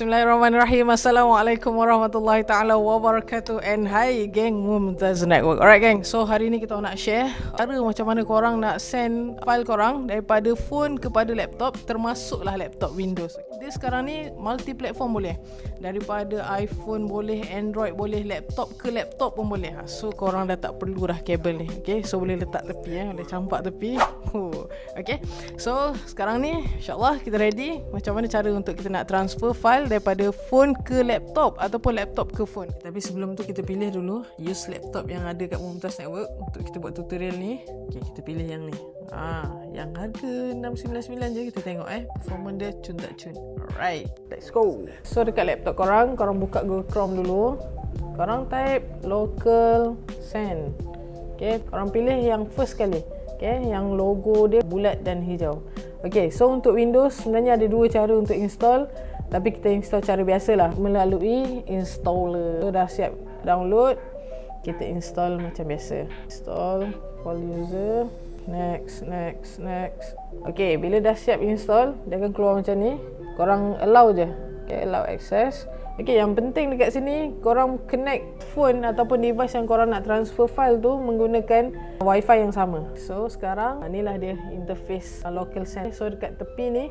Bismillahirrahmanirrahim. Assalamualaikum warahmatullahi taala wabarakatuh. And hi geng Mumtaz Network. Alright geng. So hari ni kita nak share cara macam mana korang nak send file korang daripada phone kepada laptop termasuklah laptop Windows. Dia sekarang ni multi platform boleh. Daripada iPhone boleh, Android boleh, laptop ke laptop pun boleh. Ha, so korang dah tak perlu dah kabel ni. Okay. So boleh letak tepi eh. Boleh campak tepi. okay. So sekarang ni insyaAllah kita ready macam mana cara untuk kita nak transfer file daripada phone ke laptop ataupun laptop ke phone. Tapi sebelum tu kita pilih dulu use laptop yang ada kat Mumtaz Network untuk kita buat tutorial ni. Okay, kita pilih yang ni. Ah, yang harga 699 je kita tengok eh. Performance dia cun tak cun. Alright, let's go. So dekat laptop korang, korang buka Google Chrome dulu. Korang type local send. Okay, korang pilih yang first kali. Okay, yang logo dia bulat dan hijau. Okay, so untuk Windows sebenarnya ada dua cara untuk install tapi kita install cara biasa lah melalui installer. So dah siap download, kita install macam biasa. Install all user. Next, next, next. Okay, bila dah siap install, dia akan keluar macam ni. Korang allow je. Okay, allow access. Okay, yang penting dekat sini korang connect phone ataupun device yang korang nak transfer file tu menggunakan wifi yang sama. So sekarang inilah dia interface local send. So dekat tepi ni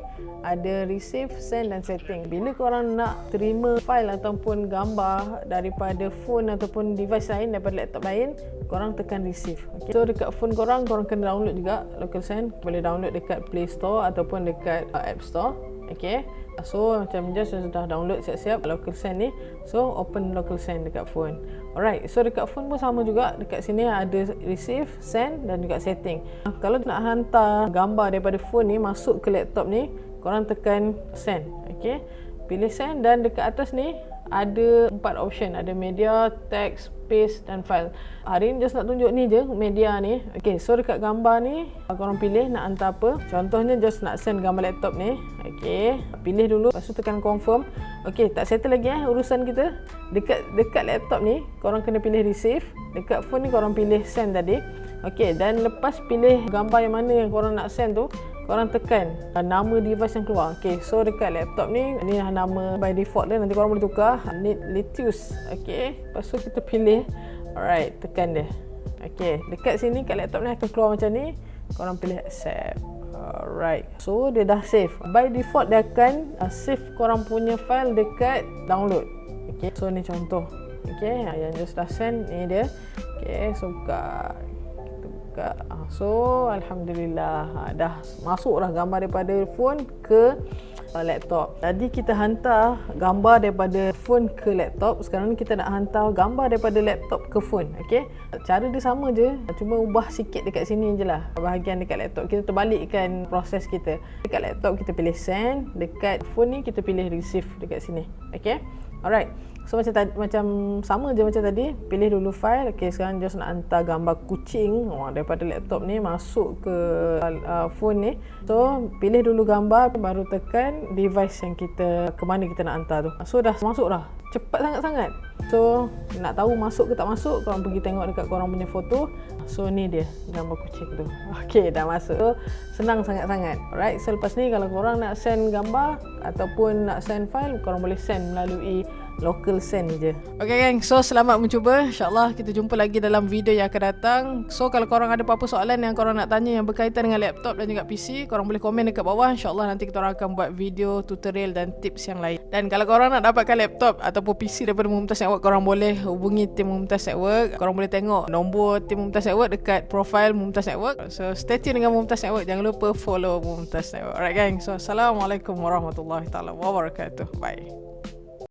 ada receive, send dan setting. Bila korang nak terima file ataupun gambar daripada phone ataupun device lain daripada laptop lain, korang tekan receive. Okay. So dekat phone korang korang kena download juga local send. Boleh download dekat Play Store ataupun dekat uh, App Store. Okay. So macam just sudah download siap-siap local send ni. So open local send dekat phone. Alright, so dekat phone pun sama juga. Dekat sini ada receive, send dan juga setting. Kalau nak hantar gambar daripada phone ni masuk ke laptop ni, korang tekan send. Okay. Pilih send dan dekat atas ni ada empat option. Ada media, text, paste dan file. Hari ni just nak tunjuk ni je media ni. Okay, so dekat gambar ni korang pilih nak hantar apa. Contohnya just nak send gambar laptop ni. Okay, pilih dulu. Lepas tu tekan confirm. Okay, tak settle lagi eh urusan kita. Dekat dekat laptop ni korang kena pilih receive. Dekat phone ni korang pilih send tadi. Okay, dan lepas pilih gambar yang mana yang korang nak send tu, korang tekan uh, nama device yang keluar. Okay, so dekat laptop ni, ni nama by default dia. Nanti korang boleh tukar. Need Litius. Okay, lepas tu kita pilih. Alright, tekan dia. Okay, dekat sini kat laptop ni akan keluar macam ni. Korang pilih accept. Alright, so dia dah save. By default dia akan uh, save korang punya file dekat download. Okay, so ni contoh. Okay, yang just dah send ni dia. Okay, so buka. Ah, so alhamdulillah ah, dah masuklah gambar daripada phone ke ah, laptop. Jadi kita hantar gambar daripada phone ke laptop. Sekarang ni kita nak hantar gambar daripada laptop ke phone. Okey. Cara dia sama je. Cuma ubah sikit dekat sini je lah. Bahagian dekat laptop. Kita terbalikkan proses kita. Dekat laptop kita pilih send. Dekat phone ni kita pilih receive dekat sini. Okey. Alright. So macam tadi, macam sama je macam tadi. Pilih dulu file. Okay, sekarang just nak hantar gambar kucing oh, daripada laptop ni masuk ke uh, phone ni. So pilih dulu gambar baru tekan device yang kita ke mana kita nak hantar tu. So dah masuk dah. Cepat sangat-sangat. So nak tahu masuk ke tak masuk, korang pergi tengok dekat korang punya foto. So ni dia gambar kucing tu. Okay, dah masuk. So senang sangat-sangat. Alright, so lepas ni kalau korang nak send gambar ataupun nak send file, korang boleh send melalui local send je. Okay gang, so selamat mencuba. InsyaAllah kita jumpa lagi dalam video yang akan datang. So kalau korang ada apa-apa soalan yang korang nak tanya yang berkaitan dengan laptop dan juga PC, korang boleh komen dekat bawah. InsyaAllah nanti kita orang akan buat video, tutorial dan tips yang lain. Dan kalau korang nak dapatkan laptop ataupun PC daripada Mumtaz Network, korang boleh hubungi tim Mumtaz Network. Korang boleh tengok nombor tim Mumtaz Network dekat profile Mumtaz Network. So stay tune dengan Mumtaz Network. Jangan lupa follow Mumtaz Network. Alright gang, so Assalamualaikum warahmatullahi wabarakatuh. Bye.